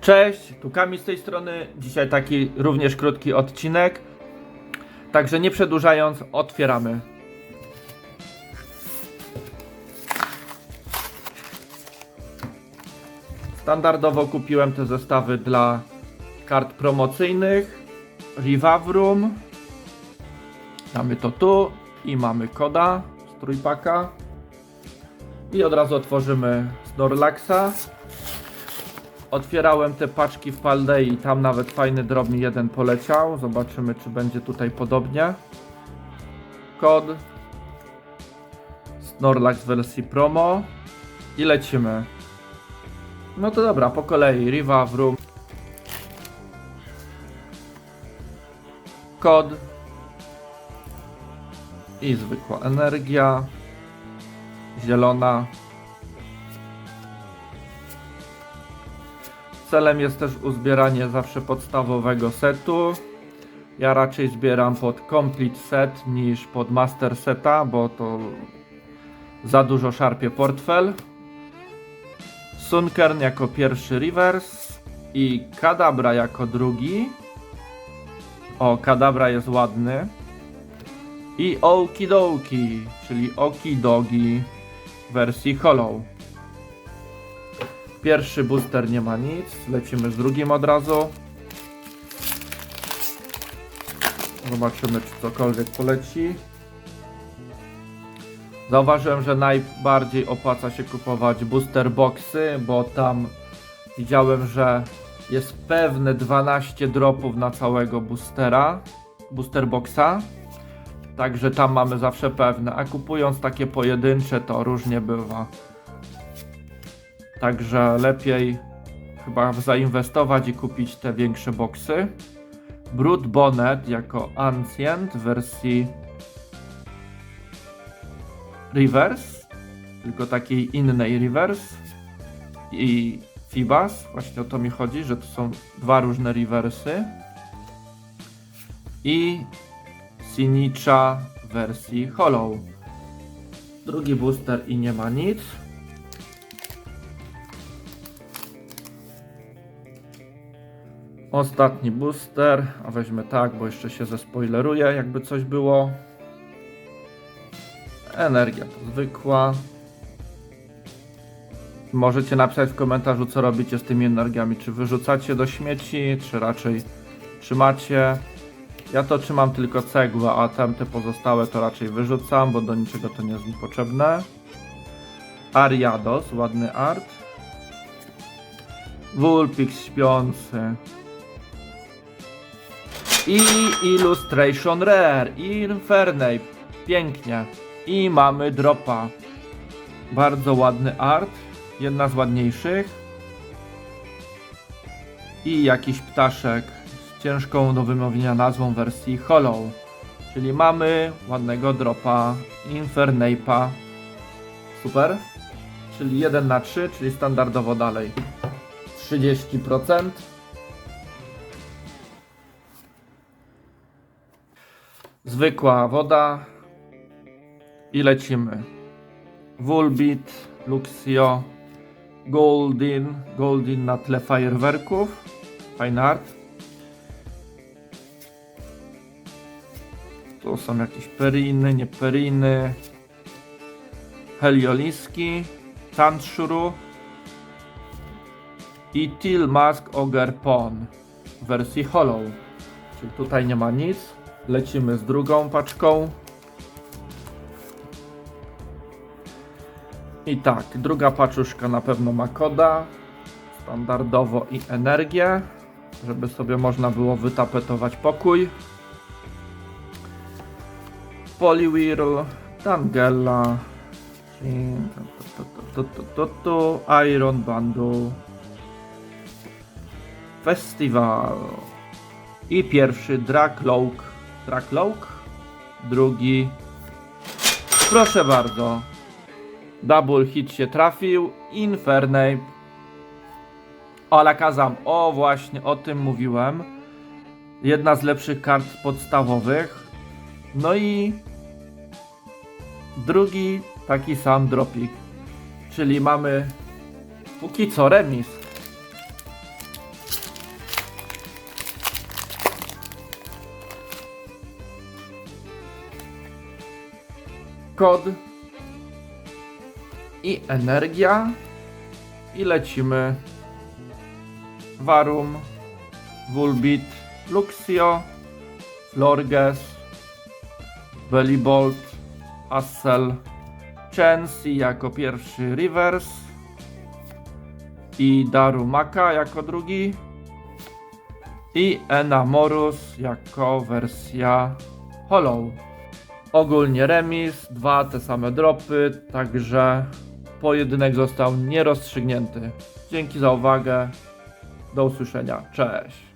Cześć, tu Kamil z tej strony. Dzisiaj taki również krótki odcinek. Także nie przedłużając, otwieramy. Standardowo kupiłem te zestawy dla kart promocyjnych. Rivavrum. Mamy to tu i mamy koda z trójpaka. I od razu otworzymy Snorlaxa. Otwierałem te paczki w Paldei i tam nawet fajny drobny jeden poleciał. Zobaczymy czy będzie tutaj podobnie. Kod. Snorlax wersji promo. I lecimy. No to dobra, po kolei. Riva, Vroom. Kod. I zwykła energia. Zielona. Celem jest też uzbieranie zawsze podstawowego setu. Ja raczej zbieram pod complete set niż pod master seta, bo to za dużo szarpie portfel. Sunkern jako pierwszy reverse i Kadabra jako drugi. O, Kadabra jest ładny. I Okidoki, czyli Okidogi w wersji Hollow. Pierwszy booster nie ma nic. Lecimy z drugim od razu. Zobaczymy, czy cokolwiek poleci. Zauważyłem, że najbardziej opłaca się kupować booster boxy, bo tam widziałem, że jest pewne 12 dropów na całego boostera, booster boxa. Także tam mamy zawsze pewne, a kupując takie pojedyncze to różnie bywa. Także lepiej chyba zainwestować i kupić te większe boxy. Brood Bonnet jako Ancient w wersji Reverse, tylko takiej innej Reverse i Fibas, właśnie o to mi chodzi, że to są dwa różne rewersy i Sinicza w wersji Hollow. Drugi booster i nie ma nic. Ostatni booster, a weźmy tak, bo jeszcze się zespoileruje, jakby coś było. Energia to zwykła. Możecie napisać w komentarzu, co robicie z tymi energiami. Czy wyrzucacie do śmieci, czy raczej trzymacie. Ja to trzymam tylko cegłę, a tamte pozostałe to raczej wyrzucam, bo do niczego to nie jest mi potrzebne. Ariados, ładny art. Vulpix śpiący. I Illustration Rare, Infernape, pięknie. I mamy dropa. Bardzo ładny art, jedna z ładniejszych. I jakiś ptaszek z ciężką do wymówienia nazwą wersji Hollow. Czyli mamy ładnego dropa Infernape'a. Super. Czyli 1 na 3, czyli standardowo dalej. 30%. Zwykła woda. I lecimy. Volbit, Luxio, Goldin, Goldin na tle fajerwerków. Fajny art. Tu są jakieś periny, nie periny. Helioliski, Tanshuru i Tilmask Ogre Pon w wersji Hollow. Czyli tutaj nie ma nic. Lecimy z drugą paczką. I tak, druga paczuszka na pewno ma koda, standardowo i energię, żeby sobie można było wytapetować pokój. Poliwhirl, Tangella, czyli to, to, to, Iron Bundle, Festival i pierwszy Drakloak, Drakloak, drugi, proszę bardzo, Double hit się trafił. Infernape. Alakazam. O, właśnie, o tym mówiłem. Jedna z lepszych kart podstawowych. No i drugi taki sam dropik. Czyli mamy póki co remis. Kod i energia i lecimy Varum, Volbit, Luxio, Florges, Bellibolt, Assel, Chansi jako pierwszy reverse i Darumaka jako drugi i Enamorus jako wersja Hollow. Ogólnie remis, dwa te same dropy, także pojedynek został nierozstrzygnięty. Dzięki za uwagę. Do usłyszenia. Cześć.